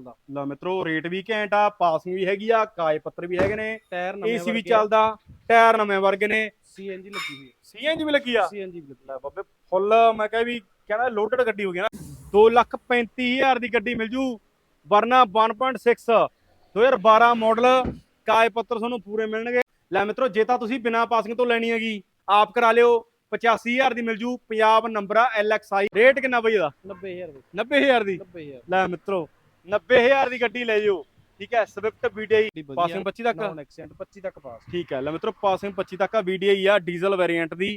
ਲਾ ਮਿੱਤਰੋ ਰੇਟ ਵੀ ਘੈਂਟ ਆ ਪਾਸਿੰਗ ਵੀ ਹੈਗੀ ਆ ਕਾਗਜ਼ ਪੱਤਰ ਵੀ ਹੈਗੇ ਨੇ। ਟਾਇਰ ਨਵੇਂ ਏਸੀ ਵੀ ਚੱਲਦਾ ਟਾਇਰ ਨਵੇਂ ਵਰਗੇ ਨੇ। ਸੀਐਨਜੀ ਲੱਗੀ ਹੋਈ ਸੀਐਨਜੀ ਵੀ ਲੱਗੀ ਆ? ਸੀਐਨਜੀ ਵੀ ਲੱਗੀ ਬਾਬੇ ਫੁੱਲ ਮੈਂ ਕਹਾਂ ਵੀ ਕਹਿੰਦਾ ਲੋਡਡ ਗੱਡੀ ਹੋ ਗਈ ਨਾ। 235000 ਦੀ ਗੱਡੀ ਮਿਲ ਜੂ। ਵਰਨਾ 1.6 2012 ਮਾਡਲ ਕਾਗਜ਼ ਪੱਤਰ ਤੁਹਾਨੂੰ ਪੂਰੇ ਮਿਲਣਗੇ। ਲੈ ਮਿੱਤਰੋ ਜੇ ਤਾਂ ਤੁਸੀਂ ਬਿਨਾ ਪਾਸਿੰਗ ਤੋਂ ਲੈਣੀ ਹੈਗੀ ਆਪ ਕਰਾ ਲਿਓ। 85000 ਦੀ ਮਿਲ ਜੂ। ਪੰਜਾਬ ਨੰਬਰ ਆ LXI ਰੇਟ ਕਿੰਨਾ ਬਈ ਇਹਦਾ? 90000 ਰੁਪਏ 90000 ਦੀ? 90000 ਲੈ ਮਿੱਤਰੋ 90000 ਦੀ ਗੱਡੀ ਲੈ ਜਿਓ ਠੀਕ ਹੈ ਸਵਿਫਟ VDI ਪਾਸਿੰਗ 25 ਤੱਕ? ਨੌਨ ਐਕਸੀਡੈਂਟ 25 ਤੱਕ ਪਾਸ ਠੀਕ ਹੈ ਲੈ ਮਿੱਤਰੋ ਪਾਸਿੰਗ 25 ਤੱਕ ਆ VDI ਆ ਡੀਜ਼ਲ ਵੇਰੀਐਂਟ ਦੀ।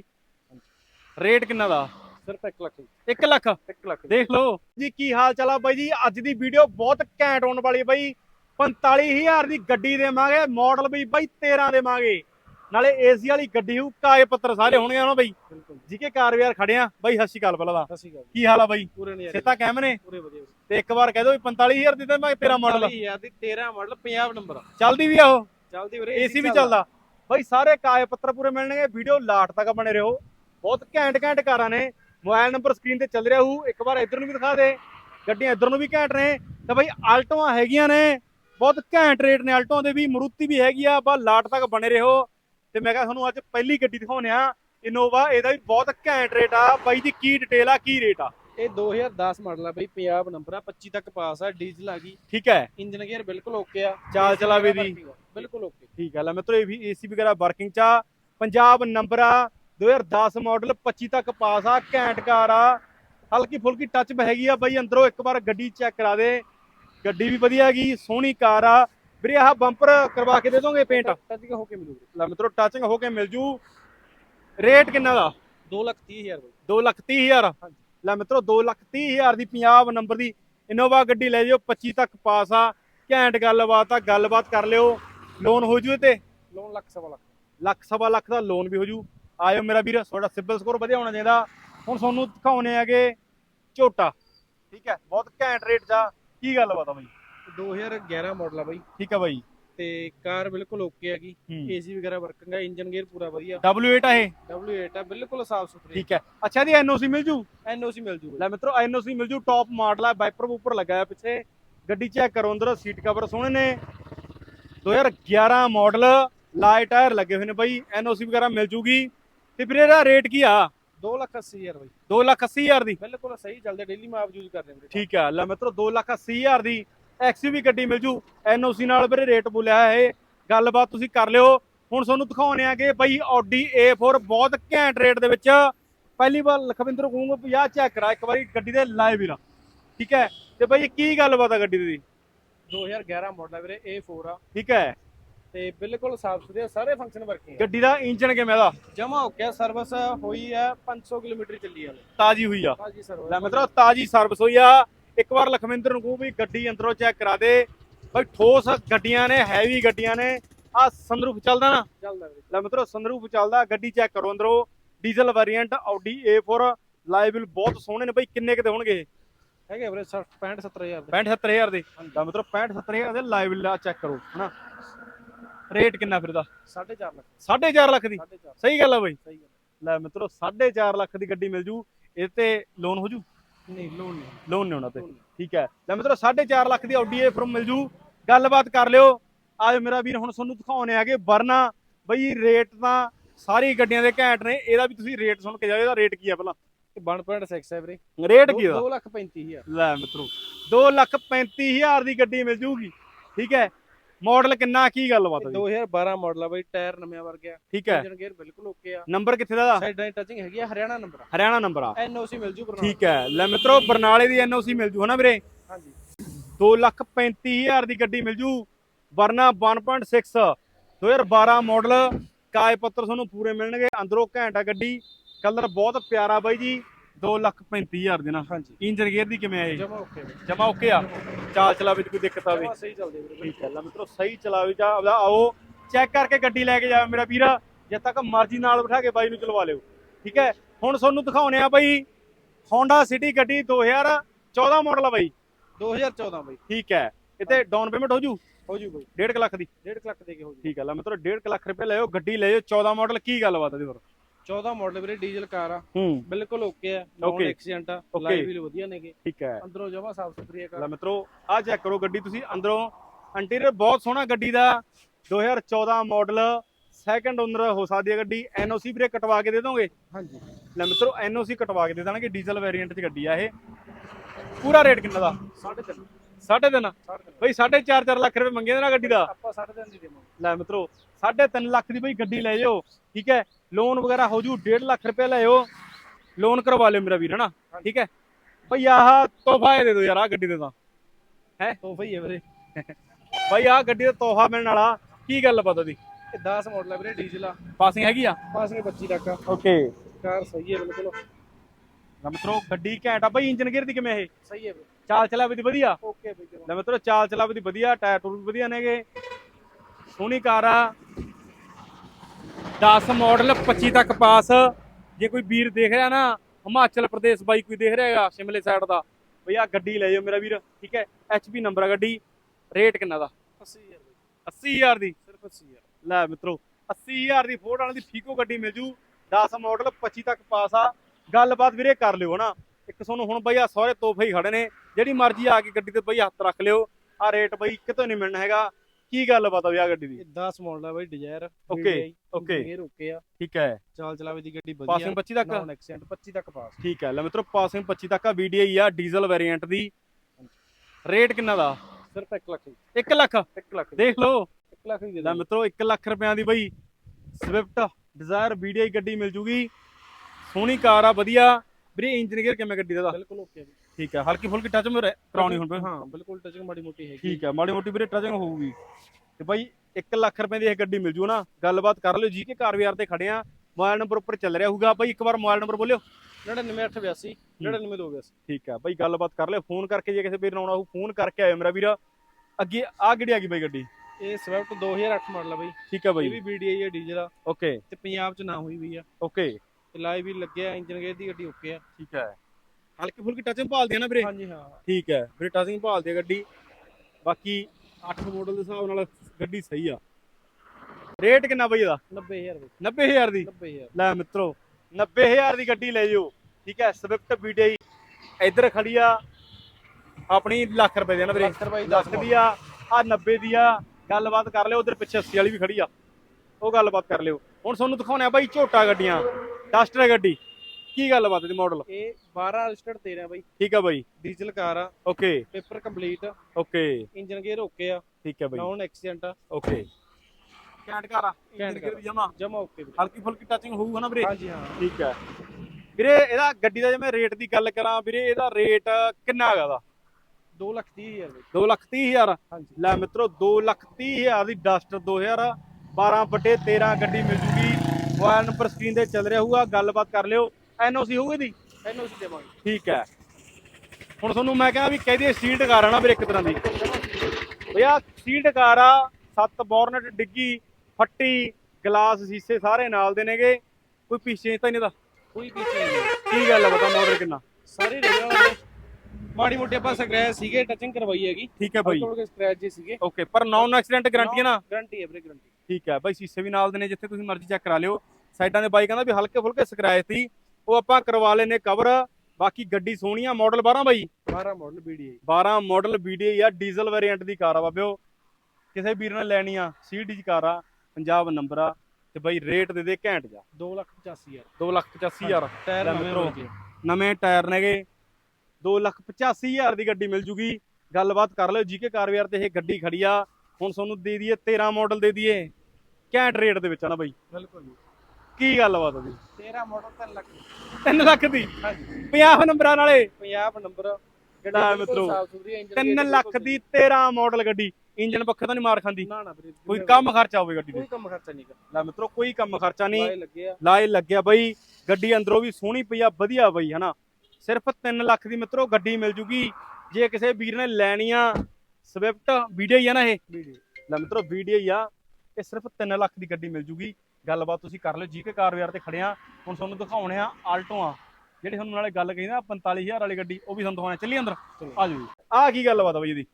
ਰੇਟ ਕਿੰਨਾ ਦਾ? ਸਿਰਫ 1 ਲੱਖ। 1 ਲੱਖ? 1 ਲੱਖ। ਦੇਖ ਲਓ। ਜੀ ਕੀ ਹਾਲ ਚਾਲ ਆ ਬਾਈ ਜੀ? ਅੱਜ ਦੀ ਵੀਡੀਓ ਬਹੁਤ ਘੈਂਟ ਹੋਣ ਵਾਲੀ ਹੈ ਬਾਈ। 45000 ਦੀ ਗੱਡੀ ਦੇਵਾਂਗੇ ਮਾਡਲ ਵੀ ਬਾਈ 13 ਦੇਵਾਂਗੇ। ਨਾਲੇ ਏਸੀ ਵਾਲੀ ਗੱਡੀ ਹੂ ਕਾਏ ਪੱਤਰ ਸਾਰੇ ਹੋਣਗੇ ਨਾ ਬਾਈ। ਬਿਲਕੁਲ ਜੀਕੇ ਕਾਰ ਵਿਆਰ ਖੜੇ ਆ। ਬਾਈ ਸਤਿ ਸ਼੍ਰੀ ਅਕਾਲ ਪਹਿਲਾਂ ਦਾ ਕੀ ਹਾਲ ਆ ਬਾਈ? ਪੂਰੇ ਸਿੱਤਾ ਕਹਿਮ ਨੇ? ਪੂਰੇ ਵਧੀਆ ਤੇ ਇੱਕ ਵਾਰ ਕਹਿ ਦੋ ਵੀ 45000 ਦੀ ਤੇ ਮੈਂ ਤੇਰਾ ਮਾਡਲ ਯਾਰ ਦੀ 13 ਮਾਡਲ ਪੰਜਾਬ ਨੰਬਰ ਚੱਲਦੀ ਵੀ ਆ ਉਹ? ਚੱਲਦੀ ਵੀਰੇ ਏਸੀ ਵੀ ਚੱਲਦਾ। ਬਾਈ ਸਾਰੇ ਕਾਗਜ਼ ਪੱਤਰ ਪੂਰੇ ਮਿਲਣਗੇ। ਵੀਡੀਓ ਲਾਟ ਤੱਕ ਬਣੇ ਰਹੋ। ਬਹੁਤ ਘੈਂਟ ਘੈਂਟ ਕਾਰਾਂ ਨੇ। ਮੋਬਾਈਲ ਨੰਬਰ ਸਕਰੀਨ ਤੇ ਚੱਲ ਰਿਹਾ ਹੋਊ। ਇੱਕ ਵਾਰ ਇੱਧਰ ਨੂੰ ਵੀ ਦਿਖਾ ਦੇ। ਗੱਡੀਆਂ ਇੱਧਰ ਨੂੰ ਵੀ ਘੈਂਟ ਨੇ। ਤੇ ਬਾਈ ਆਲਟੋਆਂ ਹੈਗੀਆਂ ਨੇ। ਬਹੁਤ ਘੈਂਟ ਰੇਟ ਨੇ ਆਲਟੋਆਂ ਦੇ ਵੀ। ਮਰੂਤੀ ਵੀ ਹੈਗੀ ਆ। ਬਾ ਲਾਟ ਤੱਕ ਬਣੇ ਰਹੋ। ਤੇ ਮੈਂ ਕਿਹਾ ਤੁਹਾਨੂੰ ਅੱਜ ਪਹਿਲੀ ਗੱਡੀ ਦਿਖਾਉਣੇ ਆ ਇਨੋਵਾ ਇਹਦਾ ਵੀ ਬਹੁਤ ਘੈਂਟ ਰੇਟ ਆ। ਬਾਈ ਦੀ ਕੀ ਡਿਟੇਲ ਆ ਕੀ ਰੇਟ ਆ? ਇਹ 2010 ਮਾਡਲ ਆ ਬਈ ਪੰਜਾਬ ਨੰਬਰ ਆ 25 ਤੱਕ ਪਾਸ ਆ ਡੀਜ਼ਲ ਆ ਗਈ। ਠੀਕ ਹੈ। ਇੰਜਨ ਗੇਅਰ ਬਿਲਕੁਲ ਓਕੇ ਆ। ਚਾਲ ਚਲਾਵੇ ਦੀ। ਬਿਲਕੁਲ ਓਕੇ ਠੀਕ ਹੈ ਲੈ ਮਿੱਤਰੋ ਇਹ ਵੀ ਏਸੀ ਵਗੈਰਾ ਵਰਕਿੰਗ ਚ ਆ। ਪੰਜਾਬ ਨੰਬਰ ਆ 2010 ਮਾਡਲ 25 ਤੱਕ ਪਾਸ ਆ ਘੈਂਟ ਕਾਰ ਆ। ਹਲਕੀ ਫੁਲਕੀ ਟੱਚ ਹੈਗੀ ਆ ਬਾਈ ਅੰਦਰੋਂ ਇੱਕ ਵਾਰ ਗੱਡੀ ਚੈੱਕ ਕਰਾ ਦੇ। ਗੱਡੀ ਵੀ ਵਧੀਆ ਹੈਗੀ ਸੋਹਣੀ ਕਾਰ ਆ। ਵੀਰੇ ਆਹ ਬੰਪਰ ਕਰਵਾ ਕੇ ਦੇ ਦੋਗੇ ਪੇਂਟ ਟੱਚ ਹੋ ਕੇ ਮਿਲੂਗੀ ਲੈ ਮਿੱਤਰੋ ਟੱਚਿੰਗ ਹੋ ਕੇ ਮਿਲ ਜੂ। ਰੇਟ ਕਿੰਨਾ ਦਾ? 2 ਲੱਖ 30 ਹਜ਼ਾਰ ਬਈ। 2 ਲੱਖ 30 ਹਜ਼ਾਰ? ਹਾਂਜੀ। ਲੈ ਮਿੱਤਰੋ 2 ਲੱਖ 30 ਹਜ਼ਾਰ ਦੀ ਪੰਜਾਬ ਨੰਬਰ ਦੀ ਇਨੋਵਾ ਗੱਡੀ ਲੈ ਜਿਓ 25 ਤੱਕ ਪਾਸ ਆ। ਘੈਂਟ ਗੱਲਬਾਤ ਆ ਗੱਲਬਾਤ ਕਰ ਲਿਓ। ਲੋਨ ਹੋ ਜੂ ਤੇ ਲੋਨ ਲੱਖ ਸਵਾ ਲੱਖ। ਲੱਖ ਸਵਾ ਲੱਖ ਦਾ ਲੋਨ ਵੀ ਹੋ ਜੂ। ਆਇਓ ਮੇਰਾ ਵੀਰ ਤੁਹਾਡਾ ਸਿਬਲ ਸਕੋਰ ਵਧੀਆ ਹੋਣਾ ਚਾਹੀਦਾ। ਹੁਣ ਤੁਹਾਨੂੰ ਦਿਖਾਉਣੇ ਹੈਗੇ ਝੋਟਾ। ਠੀਕ ਹੈ ਬਹੁਤ ਘੈਂਟ ਰੇਟ ਜਾ ਕੀ ਗੱਲ ਬਾਤ ਆ ਬਾਈ? 2011 ਮਾਡਲ ਆ ਬਈ। ਠੀਕ ਹੈ ਬਾਈ। ਤੇ ਕਾਰ ਬਿਲਕੁਲ ਓਕੇ ਹੈਗੀ। ਹੂੰ। ਏਸੀ ਵਗੈਰਾ ਵਰਕਿੰਗ ਆ ਇੰਜਨ ਗੇਅਰ ਪੂਰਾ ਵਧੀਆ। W8 ਆ ਇਹ? W8 ਆ ਬਿਲਕੁਲ ਸਾਫ਼ ਸੁਥਰੀ। ਠੀਕ ਹੈ। ਅੱਛਾ ਦੀ ਐਨਓਸੀ ਮਿਲ ਜੂ? ਐਨਓਸੀ ਮਿਲ ਜੂ ਲੈ ਮਿੱਤਰੋ ਐਨਓਸੀ ਮਿਲ ਜੂ ਟੌਪ ਮਾਡਲ ਆ ਵਾਈਪਰ ਵੂਪਰ ਲੱਗਾ ਹੈ ਪਿੱਛੇ। ਗੱਡੀ ਚੈੱਕ ਕਰੋ ਅੰਦਰ ਸੀਟ ਕਵਰ ਸੋਹਣੇ ਨੇ। 2011 ਮਾਡਲ ਲਾਈਟ ਟਾਇਰ ਲੱਗੇ ਹੋਏ ਨੇ ਬਾਈ। ਐਨਓਸੀ ਵਗੈਰਾ ਮਿਲ ਜੂਗੀ। ਤੇ ਵੀਰੇ ਇਹਦਾ ਰੇਟ ਕੀ ਆ? 2 ਲੱਖ 80 ਹਜ਼ਾਰ ਬਈ। 2 ਲੱਖ 80 ਹਜ਼ਾਰ ਦੀ। ਬਿਲਕੁਲ ਸਹੀ ਚੱਲਦੇ ਡੇਲੀ ਮੈਂ ਆਪ ਯੂਜ਼ ਕਰ ਰਿਹਾ ਵੀਰੇ। ਠੀਕ ਹੈ ਲੈ ਮਿੱਤਰੋ 2 ਲੱਖ 80 ਹਜ਼ਾਰ ਦੀ। ਐਕਸਯੂਵੀ ਗੱਡੀ ਮਿਲ ਜੂ ਐਨਓਸੀ ਨਾਲ ਵੀਰੇ ਰੇਟ ਬੋਲਿਆ ਹੈ ਗੱਲਬਾਤ ਤੁਸੀਂ ਕਰ ਲਿਓ। ਹੁਣ ਤੁਹਾਨੂੰ ਦਿਖਾਉਣੇ ਆਗੇ ਬਾਈ ਆਡੀ A4 ਬਹੁਤ ਘੈਂਟ ਰੇਟ ਦੇ ਵਿੱਚ। ਪਹਿਲੀ ਵਾਰ ਲਖਵਿੰਦਰ ਕਹੂੰਗਾ ਵੀ ਆਹ ਚੈੱਕ ਕਰਾ ਇੱਕ ਵਾਰੀ ਗੱਡੀ ਦੇ ਲਾਈਵ ਵੀਰਾ ਠੀਕ ਹੈ? ਤੇ ਬਾਈ ਕੀ ਗੱਲਬਾਤ ਆ ਗੱਡੀ ਦੀ? 2011 ਮਾਡਲ ਆ ਵੀਰੇ A4 ਆ। ਠੀਕ ਹੈ। ਤੇ ਬਿਲਕੁਲ ਸਾਫ਼ ਸੁਥਰੇ ਸਾਰੇ ਫੰਕਸ਼ਨ ਵਰਕਿੰਗ ਗੱਡੀ ਦਾ ਇੰਜਨ ਕਿਵੇਂ ਦਾ? ਜਮਾ ਹੋ ਗਿਆ ਸਰਵਿਸ ਹੋਈ ਹੈ 500 ਕਿਲੋਮੀਟਰ ਚੱਲੀ ਆ। ਤਾਜੀ ਹੋਈ ਆ। ਹਾਂਜੀ ਸਰਵਿਸ ਲੈ ਮਿੱਤਰੋ ਤਾਜੀ ਸਰਵਿਸ ਹੋਈ ਆ। ਇੱਕ ਵਾਰ ਲਖਵਿੰਦਰ ਨੂੰ ਕਹੂੰ ਵੀ ਗੱਡੀ ਅੰਦਰੋਂ ਚੈੱਕ ਕਰਾ ਦੇ। ਬਾਈ ਠੋਸ ਗੱਡੀਆਂ ਨੇ ਹੈਵੀ ਗੱਡੀਆਂ ਨੇ। ਆ ਸੰਦਰੂਫ ਚੱਲਦਾ ਨਾ? ਚੱਲਦਾ ਲੈ ਮਿੱਤਰੋ ਸੰਦਰੂਫ ਚੱਲਦਾ ਗੱਡੀ ਚੈੱਕ ਕਰੋ ਅੰਦਰੋਂ। ਡੀਜ਼ਲ ਵੇਰੀਐਂਟ ਆਡੀ A4 ਲਾਈਵਲ ਬਹੁਤ ਸੋਹਣੇ ਨੇ ਬਾਈ ਕਿੰਨੇ ਕਿਤੇ ਹੋਣਗੇ? ਹੈਗੇ ਵੀਰੇ 60 65 70000 ਦੇ। 65 70000 ਦੇ। ਲੈ ਮਿੱਤਰੋ 65 70000 ਦੇ ਲਾਈਵਲ ਆ ਚੈੱਕ ਕਰੋ ਹਨਾ? ਰੇਟ ਕਿੰਨਾ ਫਿਰ ਦਾ? 4.5 ਲੱਖ। 4.5 ਲੱਖ ਦੀ? 4.5 ਸਹੀ ਗੱਲ ਆ ਬਾਈ। ਸਹੀ ਗੱਲ ਲੈ ਮਿੱਤਰੋ 4.5 ਲੱਖ ਦੀ ਗੱਡੀ ਮਿਲ ਜੂ। ਇਹ ਤੇ ਲੋਨ ਹੋ ਜੂ? ਨਹੀਂ ਲੋਨ ਨਹੀਂ ਲੋਨ ਨਹੀਂ ਹੋਣਾ ਤੇ। ਠੀਕ ਹੈ। ਲੈ ਮਿੱਤਰੋ 4.5 ਲੱਖ ਦੀ ਆਡੀ A4 ਮਿਲ ਜੂ। ਗੱਲਬਾਤ ਕਰ ਲਿਓ। ਆਜੋ ਮੇਰਾ ਵੀਰ ਹੁਣ ਤੁਹਾਨੂੰ ਦਿਖਾਉਣੇ ਆਗੇ ਵਰਨਾ। ਬਈ ਰੇਟ ਤਾਂ ਸਾਰੀ ਗੱਡੀਆਂ ਦੇ ਘੈਂਟ ਨੇ। ਇਹਦਾ ਵੀ ਤੁਸੀਂ ਰੇਟ ਸੁਣ ਕੇ ਜਾਓ। ਇਹਦਾ ਰੇਟ ਕੀ ਆ ਪਹਿਲਾਂ? ਇਹ 1.6 ਹੈ ਵੀਰੇ। ਰੇਟ ਕੀ ਦਾ 2 ਲੱਖ 35000 ਲੈ ਮਿੱਤਰੋ 2 ਲੱਖ 35000 ਦੀ ਗੱਡੀ ਮਿਲ ਜੂਗੀ। ਠੀਕ ਹੈ। ਮਾਡਲ ਕਿੰਨਾ ਕੀ ਗੱਲਬਾਤ ਹੈ ਜੀ? 2012 ਮਾਡਲ ਆ ਬਈ ਟਾਇਰ ਨਵੇਂ ਵਰਗੇ ਆ। ਠੀਕ ਹੈ। ਇੰਜਨ ਗੇਅਰ ਬਿਲਕੁਲ ਓਕੇ ਆ। ਨੰਬਰ ਕਿੱਥੇ ਦਾ? ਇਹਦਾ? ਸਾਈਡਾਂ ਦੀ ਟੱਚਿੰਗ ਹੈਗੀ ਆ ਹਰਿਆਣਾ ਨੰਬਰ ਆ। ਹਰਿਆਣਾ ਨੰਬਰ ਆ। ਐਨਓਸੀ ਮਿਲ ਜੂ ਬਰਨਾਲਾ। ਠੀਕ ਹੈ। ਲੈ ਮਿੱਤਰੋ ਬਰਨਾਲੇ ਦੀ ਐਨਓਸੀ ਮਿਲ ਜੂ ਹਨਾ ਵੀਰੇ? ਹਾਂਜੀ। 2 ਲੱਖ 35000 ਦੀ ਗੱਡੀ ਮਿਲ ਜੂ ਵਰਨਾ 1.6 2012 ਮਾਡਲ ਕਾਗਜ਼ ਪੱਤਰ ਤੁਹਾਨੂੰ ਪੂਰੇ ਮਿਲਣਗੇ ਅੰਦਰੋਂ ਘੈਂਟਾ ਗੱਡੀ ਕਲਰ ਬਹੁਤ ਪਿਆਰਾ ਬਾਈ ਜੀ। 2 ਲੱਖ 35000 ਦੇ ਨਾਲ। ਹਾਂਜੀ। ਇੰਜਨ ਗੇਅਰ ਦੀ ਕਿਵੇਂ ਆ ਇਹ? ਜਮਾ ਓਕੇ ਵੀਰੇ ਜਮਾ ਓਕੇ ਆ? ਚਾਲ ਚਲਾਵੇ 'ਚ ਕੋਈ ਦਿੱਕਤ ਆਵੇ। ਜਮਾ ਸਹੀ ਚੱਲਦੇ ਵੀਰੇ ਠੀਕ ਹੈ ਲੈ ਮਿੱਤਰੋ ਸਹੀ ਚਲਾਵੇ ਜਾ ਆਪਦਾ ਆਓ। ਚੈੱਕ ਕਰਕੇ ਗੱਡੀ ਲੈ ਕੇ ਜਾਓ ਮੇਰਾ ਵੀਰਾ। ਜਦ ਤੱਕ ਮਰਜ਼ੀ ਨਾਲ ਬਿਠਾ ਕੇ ਬਾਈ ਨੂੰ ਚਲਵਾ ਲਿਓ। ਠੀਕ ਹੈ? ਹੁਣ ਤੁਹਾਨੂੰ ਦਿਖਾਉਣੇ ਆ ਬਾਈ Honda City ਗੱਡੀ 2014 ਮਾਡਲ ਆ ਬਾਈ। 2014 ਬਈ। ਠੀਕ ਹੈ। ਇੱਥੇ ਡਾਊਨ ਪੇਮੈਂਟ ਹੋ ਜੂ ਹੋ ਜੂ ਬਈ 1.5 ਲੱਖ ਦੀ। 1.5 ਲੱਖ ਦੇ ਕੇ ਹੋ ਜੂ ਠੀਕ ਹੈ ਲੈ ਮਿੱਤਰੋ 1.5 ਲੱਖ ਰੁਪਏ ਲਿਓ ਗੱਡੀ ਲਿਓ 14 ਮਾਡਲ ਕੀ ਗੱਲਬਾਤ ਇਹਦੇ ਪਰ 14 ਮਾਡਲ ਵੀਰੇ ਡੀਜ਼ਲ ਕਾਰ ਆ। ਹੂੰ। ਬਿਲਕੁਲ ਓਕੇ ਆ। ਨੌਨ. ਐਕਸੀਡੈਂਟ ਆ. ਲਾਈਵ ਵੀਲ ਵਧੀਆ ਨੇਗੇ। ਠੀਕ ਹੈ। ਅੰਦਰੋਂ ਜਮਾ ਸਾਫ਼ ਸੁਥਰੀ ਆ ਲੈ ਕਾਰ ਮਿੱਤਰੋ ਆ ਚੈੱਕ ਕਰੋ ਗੱਡੀ ਤੁਸੀਂ। ਅੰਦਰੋਂ ਇੰਟੀਰੀਅਰ ਬਹੁਤ ਸੋਹਣਾ ਗੱਡੀ ਦਾ। 2014 ਮਾਡਲ ਸੈਕੰਡ ਓਨਰ ਹੋ ਸਕਦੀ ਹੈ ਗੱਡੀ। ਐਨਓਸੀ ਵੀਰੇ ਕਟਵਾ ਕੇ ਦੇ ਦੋਗੇ? ਹਾਂਜੀ। ਲੈ ਮਿੱਤਰੋ ਐਨਓਸੀ ਕਟਵਾ ਕੇ ਦੇ ਦੇਣਗੇ ਡੀਜ਼ਲ ਵੈਰੀਐਂਟ 'ਚ ਗੱਡੀ ਆ ਇਹ। ਪੂਰਾ ਰੇਟ ਕਿੰਨਾ ਦਾ? 3.5 ਸਾਢੇ ਤਿੰਨ? 3.5 ਬਈ 4.5 4 ਲੱਖ ਰੁਪਏ ਮੰਗੇ ਨੇ ਨਾ ਗੱਡੀ ਦਾ। ਆਪਾਂ 3.5 ਦੀ ਦੇਵਾਂਗੇ। ਲੈ ਮਿੱਤਰੋ 3.5 ਲੱਖ ਦੀ ਬਈ ਗੱਡੀ ਲੈ ਜਾਓ। ਠੀਕ ਹੈ। ਲੋਨ ਵਗੈਰਾ ਹੋ ਜੂ 1.5 ਲੱਖ ਰੁਪਏ ਲੈ ਜਾਓ ਲੋਨ ਕਰਵਾ ਲਿਓ ਮੇਰਾ ਵੀਰ ਹਨਾ? ਠੀਕ ਹੈ? ਬਈ ਆਹ ਤੋਹਫਾ ਇਹ ਦੇ ਦਿਓ ਯਾਰ ਆ ਗੱਡੀ ਦੇ ਤਾਂ। ਤੋਹਫਾ ਹੀ ਹੈ ਵੀਰੇ। ਬਈ ਆ ਗੱਡੀ ਦਾ ਤੋਹਫਾ ਮਿਲਣ ਵਾਲਾ ਕੀ ਗੱਲ ਪਤਾ ਦੀ ਇਹ 10 ਮਾਡਲ ਆ ਵੀਰੇ ਡੀਜ਼ਲ ਆ। ਪਾਸਿੰਗ ਹੈਗੀ ਆ? ਪਾਸਿੰਗ 25 ਤੱਕ ਆ। ਓਕੇ। ਕਾਰ ਸਹੀ ਹੈ ਬਿਲਕੁਲ। ਲੈ ਮਿੱਤਰੋ ਗੱਡੀ ਘੈਂਟ ਆ। ਬਈ ਇੰਜਨ ਗੇਅਰ ਦੀ ਕਿਵੇਂ ਇਹ? ਸਹੀ ਹੈ ਵੀਰੇ। ਚਾਲ ਚਲਾ ਵੀ ਦੀ ਵਧੀਆ? ਓਕੇ ਜਮਾਂ। ਲੈ ਮਿੱਤਰੋ ਚਾਲ ਚਲਾ ਵੀ ਦੀ ਵਧੀਆ ਟਾਇਰ ਟੂਰ ਵੀ ਵਧੀਆ ਨੇਗੇ। ਸੋਹਣੀ ਕਾਰ ਆ। 10 ਮਾਡਲ 25 ਤੱਕ ਪਾਸ ਜੇ ਕੋਈ ਵੀਰ ਦੇਖ ਰਿਹਾ ਨਾ ਹਿਮਾਚਲ ਪ੍ਰਦੇਸ਼ ਬਾਈ ਕੋਈ ਦੇਖ ਰਿਹਾ ਹੈਗਾ ਸ਼ਿਮਲੇ ਸਾਈਡ ਦਾ ਬਈ ਆ ਗੱਡੀ ਲੈ ਜਾਓ ਮੇਰਾ ਵੀਰ ਠੀਕ ਹੈ? ਐਚਪੀ ਨੰਬਰ ਆ ਗੱਡੀ ਰੇਟ ਕਿੰਨਾ ਦਾ? 80000 ਬਈ 80000 ਦੀ? ਸਿਰਫ 80000 ਲੈ ਮਿੱਤਰੋ 80000 ਦੀ ਫੋਰਡ ਵਾਲੀ ਦੀ ਫੀਕੋ ਗੱਡੀ ਮਿਲ ਜੂ 10 ਮਾਡਲ 25 ਤੱਕ ਪਾਸ ਆ। ਗੱਲਬਾਤ ਵੀਰੇ ਕਰ ਲਿਓ ਹਨਾ। ਇੱਕ ਤੁਹਾਨੂੰ ਹੁਣ ਬਈ ਆ ਸਾਰੇ ਤੋਹਫੇ ਹੀ ਖੜੇ ਨੇ ਜਿਹੜੀ ਮਰਜ਼ੀ ਆ ਕੇ ਗੱਡੀ ਤੇ ਬਈ ਹੱਥ ਰੱਖ ਲਿਓ। ਆ ਰੇਟ ਬਈ ਕਿਤੋਂ ਨਹੀਂ ਮਿਲਣਾ ਹੈਗਾ। ਕੀ ਗੱਲ ਪਤਾ ਵੀ ਆ ਗੱਡੀ ਦੀ? ਇਹ 10 ਮਾਡਲ ਆ ਬਈ Dzire Okay, okay. Gear okay ਆ। ਠੀਕ ਹੈ। ਚਾਲ ਚਲਾਵੇ ਦੀ ਗੱਡੀ ਵਧੀਆ। ਪਾਸਿੰਗ 25 ਤੱਕ? ਨੌਨ ਐਕਸੀਡੈਂਟ 25 ਤੱਕ ਪਾਸ ਠੀਕ ਹੈ। ਲੈ ਮਿੱਤਰੋ ਪਾਸਿੰਗ 25 ਤੱਕ ਆ VDI ਆ ਡੀਜ਼ਲ ਵੇਰੀਐਂਟ ਦੀ। ਰੇਟ ਕਿੰਨਾ ਦਾ? ਸਿਰਫ 1 ਲੱਖ 1 ਲੱਖ? 1 ਲੱਖ ਦੇਖ ਲਓ। 1 ਲੱਖ ਦੀ ਦੇ ਲੈ ਮਿੱਤਰੋ 1 ਲੱਖ ਰੁਪਿਆਂ ਦੀ ਬਈ ਸਵਿਫਟ ਡਿਜ਼ਾਇਰ VDI ਗੱਡੀ ਮਿਲ ਜੂਗੀ। ਸੋਹਣੀ ਕਾਰ ਆ ਵਧੀਆ। ਵੀਰੇ ਇੰਜਨ ਗੇਅਰ ਕਿਵੇਂ ਗੱਡੀ ਦਾ? ਬਿਲਕੁਲ ਓਕੇ ਠੀਕ ਹੈ ਹਲਕੀ ਫੁਲਕੀ ਟੱਚ ਮੇ ਕਰਾਉਣੀ ਹੁਣ ਬਈ। ਹਾਂ ਬਿਲਕੁਲ ਟਚਿੰਗ ਮਾੜੀ ਮੋਟੀ ਹੈਗੀ। ਠੀਕ ਹੈ ਮਾੜੀ ਮੋਟੀ ਵੀਰੇ ਟਚਿੰਗ ਹੋਊਗੀ। ਤੇ ਬਾਈ 1 ਲੱਖ ਰੁਪਏ ਦੀ ਇਹ ਗੱਡੀ ਮਿਲ ਜੂ ਨਾ ਗੱਲਬਾਤ ਕਰ ਲਿਓ ਜੀ ਕੇ ਕਾਰ ਬਾਜ਼ਾਰ ਤੇ ਖੜੇ ਆ ਮੋਬਾਈਲ ਨੰਬਰ ਉੱਪਰ ਚੱਲ ਰਿਹਾ ਹੋਊਗਾ। ਬਾਈ ਇੱਕ ਵਾਰ ਮੋਬਾਈਲ ਨੰਬਰ ਬੋਲਿਓ। 99882 99282 ਠੀਕ ਹੈ ਬਾਈ ਗੱਲਬਾਤ ਕਰ ਲਿਓ ਫੋਨ ਕਰਕੇ ਜੇ ਕਿਸੇ ਵੀਰ ਨੂੰ ਆਉਣਾ ਹੋਊ ਫੋਨ ਕਰਕੇ ਆਇਓ ਮੇਰਾ ਵੀਰ। ਅੱਗੇ ਆ ਕਿਹੜੀ ਆ ਗਈ ਬਾਈ ਗੱਡੀ? ਇਹ ਸਵਿਫਟ 2008 ਮਾਡਲ ਆ ਬਈ। ਠੀਕ ਹੈ ਇਹ ਬਾਈ ਵੀ BDI ਹੈ ਡੀਜ਼ਲ ਆ ਓਕੇ ਤੇ ਪੰਜਾਬ 'ਚ ਨਾ ਹੋਈ ਵੀ ਆ। ਓਕੇ ਤੇ ਲਾਈਵ ਵੀ ਲੱਗਿਆ ਇੰਜਨ ਗੇਅਰ ਦੀ ਗੱਡੀ ਓਕੇ ਆ। ਠੀਕ ਹੈ। ਹਲਕੀ ਫੁਲਕੀ ਟਚਿੰਗ ਭਾਲਦੀ ਆ ਨਾ ਵੀਰੇ? ਹਾਂਜੀ ਹਾਂ। ਠੀਕ ਹੈ ਵੀਰੇ ਟਚਿੰਗ ਭਾਲਦੀ ਆ ਗੱਡੀ। ਬਾਕੀ 8 ਮਾਡਲ ਦੇ ਹਿਸਾਬ ਨਾਲ ਗੱਡੀ ਸਹੀ ਆ। ਰੇਟ ਕਿੰਨਾ ਬਈ ਇਹਦਾ? 90000 ਬਈ। 90000 ਦੀ? 90000 ਲੈ ਮਿੱਤਰੋ 90000 ਦੀ ਗੱਡੀ ਲੈ ਜਾਓ। ਠੀਕ ਹੈ ਸਵਿਫਟ ਵੀਡੀਆਈ ਇੱਧਰ ਖੜੀ ਆ ਆਪਣੀ ਲੱਖ ਰੁਪਏ ਦੀ ਆ ਨਾ ਵੀਰੇ। ਲੱਖ ਰੁਪਏ ਦੀ ਦੀ ਆ ਆ 90 ਦੀ ਆ। ਗੱਲਬਾਤ ਕਰ ਲਿਓ ਉਧਰ ਪਿੱਛੇ 80 ਵਾਲੀ ਵੀ ਖੜੀ ਆ। ਉਹ ਗੱਲਬਾਤ ਕਰ ਲਿਓ। ਹੁਣ ਤੁਹਾਨੂੰ ਦਿਖਾਉਣੇ ਬਾਈ ਝੋਟਾ ਗੱਡੀਆਂ। ਡਸਟਰ ਗੱਡੀ। ਕੀ ਗੱਲਬਾਤ ਦੀ ਮਾਡਲ ਇਹ 12 ਰਜਿਸਟਰਡ 13 ਬਈ। ਠੀਕ ਆ ਬਾਈ। ਡੀਜ਼ਲ ਕਾਰ ਆ। Okay paper complete okay engine gear okay ਆ। ਠੀਕ ਹੈ ਬਾਈ। ਨੌਨ ਐਕਸੀਡੈਂਟ ਆ। ਓਕੇ ਕੈਂਟ ਕਾਰ ਆ। Engine car. ਜਮਾ। ਜਮਾ ਓਕੇ ਹਲਕੀ ਫੁਲਕੀ ਟੱਚਿੰਗ ਹੋਊਗਾ ਨਾ ਵੀਰੇ? ਹਾਂਜੀ ਹਾਂ। ਠੀਕ ਹੈ ਵੀਰੇ ਇਹਦਾ ਗੱਡੀ ਦਾ ਜੇ ਮੈਂ ਰੇਟ ਦੀ ਗੱਲ ਕਰਾਂ ਵੀਰੇ ਇਹਦਾ ਰੇਟ ਕਿੰਨਾ ਹੈਗਾ ਦਾ 2 ਲੱਖ 30 ਹਜ਼ਾਰ ਬਈ। 2 ਲੱਖ 30 ਹਜ਼ਾਰ? ਹਾਂਜੀ। ਲੈ ਮਿੱਤਰੋ 2 ਲੱਖ 30 ਹਜ਼ਾਰ ਦੀ ਡਸਟਰ 2000 12 ਵੱਡੇ 13 ਗੱਡੀ ਮਿਲ ਜੂਗੀ। ਮੋਬਾਈਲ ਨੰਬਰ ਸਕਰੀਨ ਤੇ ਚੱਲ ਰਿਹਾ ਹੋਊਗਾ। ਗੱਲਬਾਤ ਕਰ ਲਿਓ। ਐਨਓਸੀ ਹੋਊਗੀ ਦੀ ਅਸੀਂ ਦੇਵਾਂਗੇ। ਠੀਕ ਹੈ। ਹੁਣ ਤੁਹਾਨੂੰ ਮੈਂ ਕਹਿੰਦਾ ਵੀ ਕਹਦੀ ਸੀਲਡ ਕਾਰ ਆ ਨਾ ਵੀਰੇ ਇੱਕ ਤਰ੍ਹਾਂ ਦੀ। ਭਈਆ ਸੀਲਡ ਕਾਰ ਆ ਸੱਤ ਬੋਰਨਟ ਡਿੱਗੀ ਫੱਟੀ ਗਲਾਸ ਸ਼ੀਸ਼ੇ ਸਾਰੇ ਨਾਲ ਦੇ ਨੇਗੇ। ਕੋਈ ਪਿੱਛੇ ਤਾਂ ਨਹੀਂ ਦਾ ਕੋਈ ਪਿੱਛੇ ਨਹੀਂ। ਕੀ ਗੱਲ ਆ ਬਤਾ ਮਾਡਲ ਕਿੰਨਾ? ਸਾਰੇ ਰਹਿ ਮਾੜੀ ਮੋਟੀ ਆਪਾਂ ਸਕ੍ਰੈਚ ਸੀਗੇ ਟਚਿੰਗ ਕਰਵਾਈ ਹੈਗੀ। ਠੀਕ ਹੈ ਬਾਈ। ਥੋੜੇ ਸਕ੍ਰੈਚ ਜੇ ਸੀਗੇ। ਓਕੇ ਪਰ ਨੌਨ ਐਕਸੀਡੈਂਟ ਗਾਰੰਟੀ ਹੈ ਨਾ? ਗਾਰੰਟੀ ਹੈ ਵੀਰੇ ਗਾਰੰਟੀ ਠੀਕ ਹੈ। ਬਾਈ ਸ਼ੀਸ਼ੇ ਵੀ ਨਾਲ ਦੇ ਨੇ ਜਿੱਥੇ ਤੁਸੀਂ ਮਰਜ਼ੀ ਚੈੱਕ ਕਰਾ ਲਿਓ। ਸਾਈਡਾਂ ਦੇ ਬਾਈ ਕਹਿੰਦਾ ਵੀ ਹਲਕੇ ਫੁਲਕੇ ਸਕ੍ਰੈਚ ਸੀ ਉਹ ਆਪਾਂ ਕਰਵਾ ਲੈਨੇ ਕਵਰ ਬਾਕੀ ਗੱਡੀ ਸੋਹਣੀ ਆ ਮਾਡਲ 12 ਬਾਈ? 12 ਮਾਡਲ BDI 12 ਮਾਡਲ BDI ਆ ਡੀਜ਼ਲ ਵੇਰੀਐਂਟ ਦੀ ਕਾਰ ਆ ਬਾਬਿਓ। ਕਿਸੇ ਵੀਰ ਨੇ ਲੈਣੀ ਆ ਸੀਡੀ ਚ ਕਾਰ ਆ ਪੰਜਾਬ ਨੰਬਰ ਆ। ਤੇ ਬਾਈ ਰੇਟ ਦੇ ਦੇ ਘੈਂਟ ਜਾ। 2 ਲੱਖ 85 ਹਜ਼ਾਰ। 2 ਲੱਖ 85 ਹਜ਼ਾਰ। ਟਾਇਰ ਲੈ ਨਵੇਂ ਨਵੇਂ ਟਾਇਰ ਨੇਗੇ। 2 ਲੱਖ 85 ਹਜ਼ਾਰ ਦੀ ਗੱਡੀ ਮਿਲ ਜੂਗੀ। ਗੱਲਬਾਤ ਕਰ ਲਿਓ ਜੀਕੇ ਕਾਰਵੇਅਰ ਤੇ ਇਹ ਗੱਡੀ ਖੜੀ ਆ। ਹੁਣ ਤੁਹਾਨੂੰ ਦੇ ਦਈਏ 13 ਮਾਡਲ ਦੇ ਦਈਏ। ਘੈਂਟ ਰੇਟ ਦੇ ਵਿੱਚ ਆ ਨਾ ਬਾਈ। ਬਿਲਕੁਲ ਜੀ। ਕੀ ਗੱਲਬਾਤ ਜੀ 13 ਮਾਡਲ 3 ਲੱਖ 3 ਲੱਖ ਦੀ? ਹਾਂਜੀ। 50 ਨੰਬਰਾਂ ਨਾਲੇ। ਪੰਜਾਬ ਨੰਬਰ ਲੈ ਮਿੱਤਰੋ। ਸਾਫ਼ ਸੁਥਰੀ ਇੰਜਨ 3 ਲੱਖ ਦੀ 13 ਮਾਡਲ ਗੱਡੀ। ਇੰਜਨ ਪੱਖੇ ਤਾਂ ਨਹੀਂ ਮਾਰ ਖਾਂਦੀ। ਨਾ ਨਾ ਵੀਰੇ ਕੋਈ ਕੰਮ ਖਰਚਾ ਹੋਵੇ ਗੱਡੀ ਕੋਈ ਦੇ ਕੰਮ ਖਰਚਾ ਨਹੀਂ ਕਰ ਲੈ ਮਿੱਤਰੋ ਕੋਈ ਕੰਮ ਖਰਚਾ ਨਹੀਂ। ਲਾਏ ਲੱਗਿਆ ਬਈ। ਗੱਡੀ ਅੰਦਰੋਂ ਵੀ ਸੋਹਣੀ ਪਈ ਆ ਵਧੀਆ ਬਈ ਹਨਾ। ਸਿਰਫ 3 ਲੱਖ ਦੀ ਮਿੱਤਰੋ ਗੱਡੀ ਮਿਲ ਜੂਗੀ। ਜੇ ਕਿਸੇ ਵੀਰ ਨੇ ਲੈਣੀ ਆ ਸਵਿਫਟ ਵੀਡੀਆਈ ਆ ਨਾ ਇਹ। ਲੈ ਮਿੱਤਰੋ ਵੀਡੀਆਈ ਆ। ਇਹ ਸਿਰਫ 3 ਲੱਖ ਦੀ ਗੱਡੀ ਮਿਲ ਜੂਗੀ। ਗੱਲਬਾਤ ਤੁਸੀਂ ਕਰ ਲਿਓ ਜੀਕੇ ਕਾਰਵੇਅਰ ਤੇ ਖੜੇ ਆ ਹੁਣ ਤੁਹਾਨੂੰ ਦਿਖਾਉਣੇ ਆ ਆਲਟੋ ਆ। ਜਿਹੜੀ ਤੁਹਾਨੂੰ ਨਾਲੇ ਗੱਲ ਕਹੀ ਨਾ 45000 ਵਾਲੀ ਗੱਡੀ ਉਹ ਵੀ ਤੁਹਾਨੂੰ ਦਿਖਾਉਣੇ ਚੱਲੀ ਅੰਦਰ। ਆ ਜਾਓ ਜੀ। ਆ ਕੀ ਗੱਲਬਾਤ ਆ ਬਈ ਇਹਦੀ?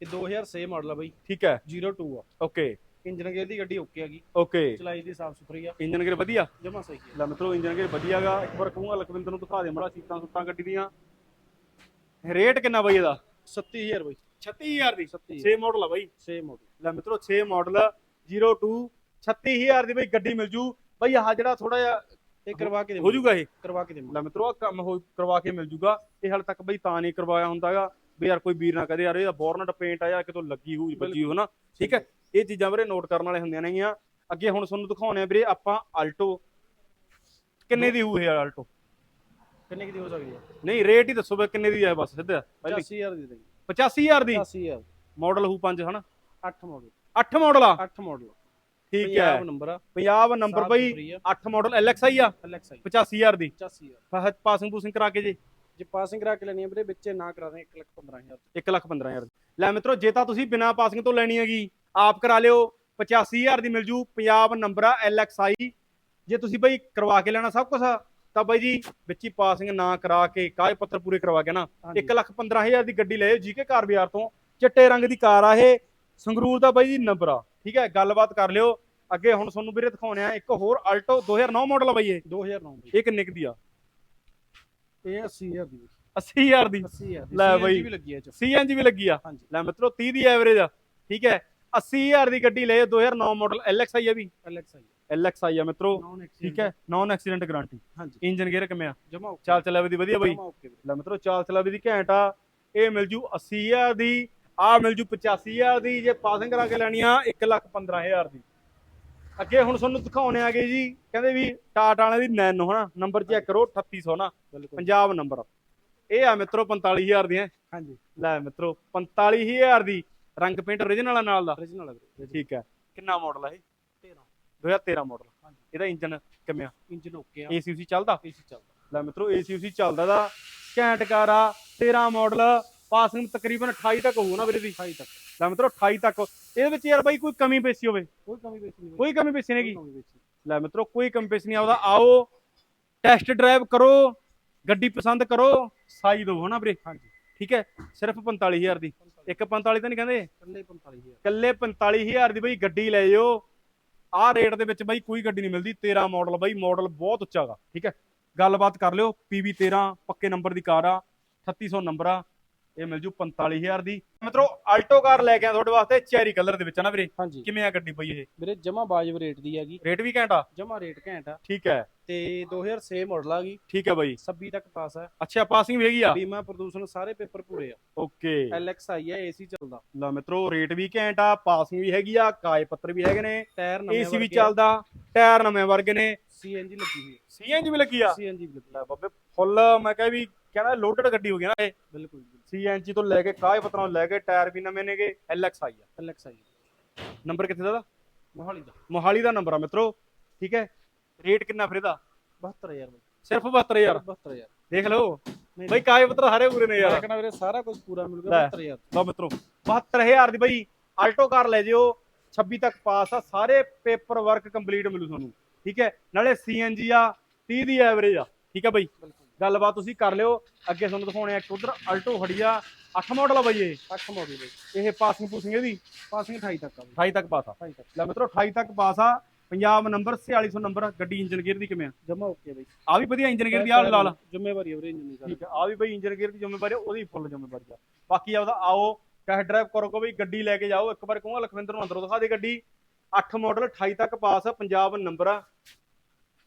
ਇਹ 2006 ਮਾਡਲ ਆ ਬਈ। ਠੀਕ ਹੈ। 02 ਆ। ਓਕੇ। ਇੰਜਨ ਗੇਅਰ ਦੀ ਗੱਡੀ ਓਕੇ ਹੈਗੀ ਓਕੇ। ਚਲਾਈ ਦੀ ਸਾਫ਼ ਸੁਥਰੀ ਆ। ਇੰਜਨ ਗੇਅਰ ਵਧੀਆ? ਜਮਾ ਸਹੀ ਹੈ ਲੈ ਮਿੱਤਰੋ ਇੰਜਨ ਗੇਅਰ ਵਧੀਆਗਾ ਇੱਕ ਵਾਰ ਕਹੂੰਗਾ ਲਖਵਿੰਦਰ ਨੂੰ ਦਿਖਾ ਦੇ ਮੜਾ ਸੀਟਾਂ ਸੁੱਟਾਂ ਗੱਡੀ ਦੀਆਂ। ਰੇਟ ਕਿੰਨਾ ਬਈ ਇਹਦਾ? 37000 ਬਾਈ। 36000 ਦੀ। 37 6 ਮਾਡਲ ਆ ਬਈ। ਸੇਮ ਮਾਡਲ ਲੈ ਮਿੱਤਰੋ 6 ਮਾਡਲ 02 36000 ਦੀ ਬਈ ਗੱਡੀ ਮਿਲ ਜੂ। ਬਈ ਆਹ ਜਿਹੜਾ ਥੋੜਾ ਜਿਹਾ ਇਹ ਕਰਵਾ ਕੇ ਹੋ ਜੂਗਾ ਇਹ? ਕਰਵਾ ਕੇ ਦੇਵਾਂਗੇ। ਲੈ ਮਿੱਤਰੋ ਆਹ ਕੰਮ ਹੋ ਕਰਵਾ ਕੇ ਮਿਲ ਜੂਗਾ। ਇਹ ਹਾਲੇ ਤੱਕ ਬਈ ਤਾਂ ਨਹੀਂ ਕਰਵਾਇਆ ਹੁੰਦਾਗਾ। ਵੀ ਯਾਰ ਕੋਈ ਵੀਰ ਨਾ ਕਹਦੇ ਯਾਰ ਇਹਦਾ ਬੋਰਨਟ ਪੇਂਟ ਆ ਜਾਂ ਕਿਤੋਂ ਲੱਗੀ ਹੋਊ ਬੱਜੀ ਹੋ ਨਾ ਠੀਕ ਹੈ? ਇਹ ਚੀਜ਼ਾਂ ਵੀਰੇ ਨੋਟ ਕਰਨ ਵਾਲੇ ਹੁੰਦੀਆਂ ਨੇਗੀਆਂ। ਅੱਗੇ ਹੁਣ ਤੁਹਾਨੂੰ ਦਿਖਾਉਣੇ ਆ ਵੀਰੇ ਆਪਾਂ ਆਲਟੋ ਕਿੰਨੇ ਦੀ ਹੋਊ ਇਹ ਆਲਟੋ ਕਿੰਨੇ ਦੀ ਹੋ ਸਕਦੀ ਹੈ? ਨਹੀਂ ਰੇਟ ਹੀ ਦੱਸੋ ਬਈ ਕਿੰਨੇ ਦੀ ਹੈ ਬਸ ਸਿੱਧਾ। ਪਹਿਲੀ। 80000 ਦੀ ਦੇਗੀ 85000 ਦੀ? 80000 ਮਾਡਲ ਹੋਊ 5 ਹਨਾ? 8 ਮਾਡਲ 8 ਮਾਡਲ ਆ? 8 ਮਾਡਲ ਠੀਕ ਹੈ। ਪੰਜਾਬ ਨੰਬਰ ਆ ਪੰਜਾਬ ਨੰਬਰ ਬਈ ਸੁਥਰੀ ਆ। 8 ਮਾਡਲ LXI ਆ? ਐਲਐਕਸਆਈ 85000 ਦੀ। 85000 ਪਾਸਿੰਗ ਪੂਸਿੰਗ ਕਰਾ ਕੇ ਜੇ। ਜੇ ਪਾਸਿੰਗ ਕਰਾ ਕੇ ਲੈਣੀ ਹੈ ਵੀਰੇ ਵਿੱਚੇ ਨਾ ਕਰਾ ਦੇ 1 ਲੱਖ 15000 1 ਲੱਖ 15000 ਲੈ ਮਿੱਤਰੋ ਜੇ ਤਾਂ ਤੁਸੀਂ ਬਿਨਾ ਪਾਸਿੰਗ ਤੋਂ ਲੈਣੀ ਹੈਗੀ ਆਪ ਕਰਾ ਲਿਓ। 85000 ਦੀ ਮਿਲ ਜੂ। ਪੰਜਾਬ ਨੰਬਰ ਆ LXI ਜੇ ਤੁਸੀਂ ਬਈ ਕਰਵਾ ਕੇ ਲੈਣਾ ਸਭ ਕੁਝ ਤਾਂ ਬਾਈ ਜੀ ਵਿੱਚ ਹੀ ਪਾਸਿੰਗ ਨਾ ਕਰਾ ਕੇ ਕਾਗਜ਼ ਪੱਤਰ ਪੂਰੇ ਕਰਵਾ ਕੇ ਨਾ 1 ਲੱਖ 15000 ਦੀ ਗੱਡੀ ਲਿਓ ਜੀਕੇ ਕਾਰ ਬਾਜ਼ਾਰ ਤੋਂ। ਚਿੱਟੇ ਰੰਗ ਦੀ ਕਾਰ ਆ ਇਹ। ਸੰਗਰੂਰ ਦਾ ਬਾਈ ਜੀ ਨੰਬਰ ਆ। ਠੀਕ ਹੈ ਗੱਲਬਾਤ ਕਰ ਲਿਓ। ਅੱਗੇ ਹੁਣ ਤੁਹਾਨੂੰ ਵੀਰੇ ਦਿਖਾਉਣੇ ਆ ਇੱਕ ਹੋਰ ਆਲਟੋ 2009 ਮਾਡਲ ਆ ਬਾਈ ਇਹ। 2009 ਦੀ ਇਹ ਕਿੰਨੇ ਕੁ ਦੀ ਆ। ਇਹ 80000 ਦੀ। 80000 ਦੀ। 80000 ਦੀ। ਲੈ ਬਾਈ। ਵੀ ਲੱਗੀ ਚ। ਸੀਐਨਜੀ ਵੀ ਲੱਗੀ ਆ। ਹਾਂਜੀ। ਲੈ ਮਿੱਤਰੋ 30 ਦੀ ਐਵਰੇਜ ਆ। ਠੀਕ ਹੈ। 80000 ਦੀ ਗੱਡੀ ਲੈ 2009 ਮਾਡਲ LXI ਆ ਵੀ। ਐਲਐਕਸਆਈ LXI ਆ ਮਿੱਤਰੋ। ਠੀਕ ਹੈ। ਨਾਨ ਐਕਸੀਡੈਂਟ ਗਾਰੰਟੀ ਹਾਂਜੀ। ਇੰਜਨ ਗੇਅਰ ਕਿਵੇਂ ਆ? ਜਮਾ ਚਾਲ ਚਲਾਵੇ ਦੀ ਵਧੀਆ ਬਈ। ਲੈ ਮਿੱਤਰੋ ਚਾਲ ਚਲਾਵੇ ਦੀ ਘੈਂਟ ਆ। ਇਹ ਮਿਲ ਜੂ 80000 ਦੀ। ਆ ਮਿਲ ਜੂ 85000 ਦੀ। ਜੇ ਪਾਸਿੰਗ ਕਰਾ ਕੇ ਲੈਣੀ ਆ 115000 ਦੀ। ਅੱਗੇ ਹੁਣ ਤੁਹਾਨੂੰ ਦਿਖਾਉਣੇ ਆਗੇ ਜੀ ਕਹਿੰਦੇ ਵੀ ਟਾਟਾ ਵਾਲੇ ਦੀ ਨੈਨੋ ਹਨਾ ਨੰਬਰ ਚੈੱਕ ਕਰੋ 3800 ਨਾ ਪੰਜਾਬ ਨੰਬਰ ਇਹ ਆ ਮਿੱਤਰੋ 45000 ਦੀਆਂ। ਹਾਂਜੀ। ਲੈ ਮਿੱਤਰੋ 45000 ਦੀ ਰੰਗ ਪੇਂਟ origignal ਨਾਲ ਦਾ। Origignal ਹੈ ਠੀਕ ਹੈ ਕਿੰਨਾ ਮਾਡਲ ਆ ਇਹ? 13 2013 ਮਾਡਲ ਹਾਂਜੀ। ਇਹਦਾ ਇੰਜਨ ਕਿਵੇਂ ਆ। ਇੰਜਨ ਓਕੇ ਆ ਏਸੀਯੂਸੀ ਚੱਲਦਾ? ਏਸੀ ਚੱਲਦਾ। ਲੈ ਮਿੱਤਰੋ ਏਸੀਯੂਸੀ ਚੱਲਦਾ ਦਾ। ਘੈਂਟ ਕਾਰ ਆ 13 ਮਾਡਲ ਪਾਸਿੰਗ ਤਕਰੀਬਨ 28 ਤੱਕ ਹੋਊ ਨਾ ਵੀਰੇ ਦੀ। 28 ਤੱਕ। ਲੈ ਮਿੱਤਰੋ 28 ਤੱਕ। ਇਹਦੇ ਵਿੱਚ ਯਾਰ ਬਾਈ ਕੋਈ ਕਮੀ ਪੇਸ਼ੀ ਹੋਵੇ। ਕੋਈ ਕਮੀ ਪੇਸ਼ੀ ਨਹੀਂ ਕੋਈ ਕਮੀ ਪੇਸ਼ੀ ਨਹੀਂਗੀ ਲੈ ਮਿੱਤਰੋ ਕੋਈ ਕਮੀ ਪੇਸ਼ੀ ਨਹੀਂ ਆਉਦਾ ਆਓ ਟੈਸਟ ਡਰਾਈਵ ਕਰੋ ਗੱਡੀ ਪਸੰਦ ਕਰੋ ਸਾਈ ਦਿਓ ਹਨਾ ਵੀਰੇ? ਹਾਂਜੀ। ਠੀਕ ਹੈ ਸਿਰਫ 45000 ਦੀ। ਇੱਕ 45 ਤਾਂ ਨਹੀਂ ਕਹਿੰਦੇ? ਕੱਲੇ 45000 ਕੱਲੇ 45000 ਦੀ ਬਈ ਗੱਡੀ ਲੈ ਜਾਓ ਆਹ ਰੇਟ ਦੇ ਵਿੱਚ ਬਈ ਕੋਈ ਗੱਡੀ ਨਹੀਂ ਮਿਲਦੀ। 13 ਮਾਡਲ ਬਈ ਮਾਡਲ ਬਹੁਤ ਉੱਚਾ ਗਾ। ਠੀਕ ਹੈ ਗੱਲਬਾਤ ਕਰ ਲਿਓ। PV 13 ਪੱਕੇ ਨੰਬਰ ਦੀ ਕਾਰ ਆ 3800 ਨੰਬਰ ਆ। ਇਹ ਮਿਲ ਜੂ 45000 ਦੀ। ਮਿੱਤਰੋ ਆਲਟੋ ਕਾਰ ਲੈ ਕੇ ਆ ਤੁਹਾਡੇ ਵਾਸਤੇ ਚੈਰੀ ਕਲਰ ਦੇ ਵਿੱਚ ਆ ਨਾ ਵੀਰੇ? ਹਾਂਜੀ। ਕਿਵੇਂ ਆ ਗੱਡੀ ਬਈ ਇਹ? ਵੀਰੇ ਜਮਾ ਬਾਜਬ ਰੇਟ ਦੀ ਹੈਗੀ। ਰੇਟ ਵੀ ਘੈਂਟ ਆ? ਜਮਾ ਰੇਟ ਘੈਂਟ ਆ। ਠੀਕ ਹੈ। ਤੇ 2006 ਮਾਡਲ ਆ ਗਈ। ਠੀਕ ਹੈ ਬਈ। 26 ਤੱਕ ਪਾਸ ਹੈ ਅੱਛਾ ਪਾਸਿੰਗ ਵੀ ਹੈਗੀ ਆ? ਬੀਮਾ ਪ੍ਰਦੂਸ਼ਣ ਸਾਰੇ ਪੇਪਰ ਪੂਰੇ ਆ। ਓਕੇ। ਐਲਐਕਸਆਈ ਹੈ ਏਸੀ ਚੱਲਦਾ। ਲਾ ਮਿੱਤਰੋ ਰੇਟ ਵੀ ਘੈਂਟ ਆ ਪਾਸਿੰਗ ਵੀ ਹੈਗੀ ਆ ਕਾਗਜ਼ ਪੱਤਰ ਵੀ ਹੈਗੇ ਨੇ। ਟਾਇਰ ਨਵੇਂ ਏਸੀ ਵੀ ਚੱਲਦਾ ਟਾਇਰ ਨਵੇਂ ਵਰਗੇ ਨੇ। ਸੀਐਨਜੀ ਲੱਗੀ ਹੋਈ ਹੈ ਸੀਐਨਜੀ ਵੀ ਲੱਗੀ ਆ? ਸੀਐਨਜੀ ਵੀ ਲੱਗੀ ਲੈ ਬਾਬੇ ਫੁੱਲ ਮੈਂ ਕਹਾਂ ਵੀ ਕਹਿੰਦਾ ਲੋਡਡ ਗੱਡੀ ਹੋ ਗਈ ਨਾ ਇਹ। ਬਿਲਕੁਲ। ਸੀਐਨਜੀ ਤੋਂ ਲੈ ਕੇ ਕਾਗਜ਼ ਪੱਤਰਾਂ ਲੈ ਕੇ ਟਾਇਰ ਵੀ ਨਵੇਂ ਨੇਗੇ ਐਲਐਕਸ ਆਈ ਆ। ਐਲਐਕਸਆਈ ਨੰਬਰ ਕਿੱਥੇ ਦਾ? ਮੋਹਾਲੀ ਦਾ। ਮੋਹਾਲੀ ਦਾ ਨੰਬਰ ਆ ਮਿੱਤਰੋ। ਠੀਕ ਹੈ? ਰੇਟ ਕਿੰਨਾ ਫਿਰ ਇਹਦਾ? 72000 ਬਾਈ। ਸਿਰਫ 72000 72000 ਦੇਖ ਲਓ। ਬਈ ਕਾਗਜ਼ ਪੱਤਰ ਸਾਰੇ ਪੂਰੇ ਨੇ ਯਾਰ। ਕਹਿੰਦਾ ਵੀਰੇ ਸਾਰਾ ਕੁਝ ਪੂਰਾ ਮਿਲੂਗਾ ਲੈ। 72000 ਲਓ ਮਿੱਤਰੋ। 72000 ਦੀ ਬਈ ਆਲਟੋ ਕਾਰ ਲੈ ਜਿਓ। 26 ਤੱਕ ਪਾਸ ਆ। ਸਾਰੇ ਪੇਪਰ ਵਰਕ ਕੰਪਲੀਟ ਮਿਲੂ ਤੁਹਾਨੂੰ। ਠੀਕ ਹੈ? ਨਾਲੇ ਸੀਐਨਜੀ ਆ 30 ਦੀ ਐਵਰੇਜ ਆ। ਠੀਕ ਹੈ ਬਈ? ਬਿਲਕੁਲ। ਗੱਲਬਾਤ ਤੁਸੀਂ ਕਰ ਲਿਓ। ਅੱਗੇ ਤੁਹਾਨੂੰ ਦਿਖਾਉਣੇ ਆ ਇੱਕ ਉਧਰ ਆਲਟੋ ਖੜੀ ਆ 8 ਮਾਡਲ ਆ ਬਈ ਇਹ। 8 ਮਾਡਲ ਇਹ ਪਾਸਿੰਗ ਪੂਸਿੰਗ ਇਹਦੀ ਪਾਸਿੰਗ 28 ਤੱਕ ਆ ਬਾਈ। 28 ਤੱਕ ਪਾਸ ਆ। 28 ਤੱਕ। ਲੈ ਮਿੱਤਰੋ 28 ਤੱਕ ਪਾਸ ਆ। ਪੰਜਾਬ ਨੰਬਰ 4600 ਨੰਬਰ ਗੱਡੀ ਇੰਜਨ ਗੇਅਰ ਦੀ ਕਿਵੇਂ ਆ? ਜਮਾ ਓਕੇ ਬਾਈ। ਆ ਵੀ ਵਧੀਆ ਇੰਜਨ ਗੇਅਰ ਦੀ ਆ ਲਾਲ। ਜ਼ਿੰਮੇਵਾਰੀ ਵੀਰੇ ਇੰਜਨ ਦੀ ਠੀਕ ਆ ਵੀ ਬਈ ਇੰਜਨ ਗੇਅਰ ਦੀ ਜ਼ਿੰਮੇਵਾਰੀ ਆ, ਉਹਦੀ ਫੁੱਲ ਜ਼ਿੰਮੇਵਾਰੀ ਆ। ਬਾਕੀ ਆਪਦਾ ਆਓ ਕਹੇ ਡਰਾਈਵ ਕਰੋ ਕੋ ਬਈ ਗੱਡੀ ਲੈ ਕੇ ਜਾਓ। ਇੱਕ ਵਾਰ ਕਹੂੰਗਾ ਲਖਵਿੰਦਰ ਨੂੰ ਅੰਦਰੋਂ ਦਿਖਾ ਦੇ ਗੱਡੀ। 8 ਮਾਡਲ 28 ਤੱਕ ਪਾਸ ਆ ਪੰਜਾਬ ਨੰਬਰ ਆ।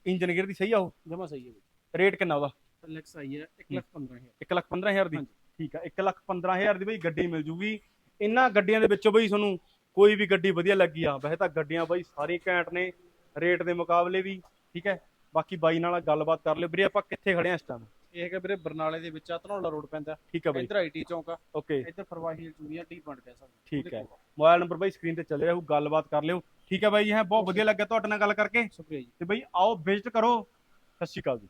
ਇੰਜਨ ਗੇਅਰ ਦੀ ਸਹੀ ਆ ਉਹ? ਜਮਾ ਸਹੀ ਬਾਈ। ਰੇਟ ਕਿੰਨਾ ਉਹਦਾ? ਐਲਐਕਸਆਈ ਹੈ 1 ਲੱਖ 15000 1 ਲੱਖ 15000 ਦੀ। ਹਾਂਜੀ। ਠੀਕ ਆ 1 ਲੱਖ 15000 ਦੀ ਬਈ ਗੱਡੀ ਮਿਲ ਜੂਗੀ। ਇਹਨਾਂ ਗੱਡੀਆਂ ਦੇ ਵਿੱਚੋਂ ਬਈ ਤੁਹਾਨੂੰ ਕੋਈ ਵੀ ਗੱਡੀ ਵਧੀਆ ਲੱਗੀ ਆ। ਵੈਸੇ ਤਾਂ ਗੱਡੀਆਂ ਬਈ ਸਾਰੀ ਘੈਂਟ ਨੇ ਰੇਟ ਦੇ ਮੁਕਾਬਲੇ ਵੀ ਠੀਕ ਹੈ। ਬਾਕੀ ਬਾਈ ਨਾਲ ਗੱਲਬਾਤ ਕਰ ਲਿਓ। ਵੀਰੇ ਆਪਾਂ ਕਿੱਥੇ ਖੜੇ ਆ ਇਸ ਟਾਈਮ ਇਹ ਹੈਗਾ ਵੀਰੇ ਬਰਨਾਲੇ ਦੇ ਵਿੱਚ ਆ ਧਨੌਲਾ ਰੋਡ ਪੈਂਦਾ। ਠੀਕ ਆ ਬਈ। ਇੱਧਰ ਆਈਟੀ ਚੌਂਕ ਆ। ਓਕੇ। ਇੱਧਰ ਫਰਵਾਹੀ ਚੂੜੀਆਂ ਡੀ ਪੁਆਇੰਟ ਕਹਿ ਸਕਦੇ ਠੀਕ ਹੈ। ਮੋਬਾਈਲ ਨੰਬਰ ਬਾਈ ਸਕਰੀਨ ਤੇ ਚੱਲ ਰਿਹਾ ਉਹ ਗੱਲਬਾਤ ਕਰ ਲਿਓ। ਠੀਕ ਹੈ ਬਾਈ ਜੀ ਹੈ ਬਹੁਤ ਵਧੀਆ ਲੱਗਿਆ ਤੁਹਾਡੇ ਨਾਲ ਗੱਲ ਕਰਕੇ। ਸ਼ੁਕਰੀਆ ਜੀ। ਤੇ ਬਈ ਆਓ ਵਿਜ਼ਿਟ ਕਰੋ। ਸਤਿ ਸ਼੍ਰੀ ਅਕਾਲ ਜੀ।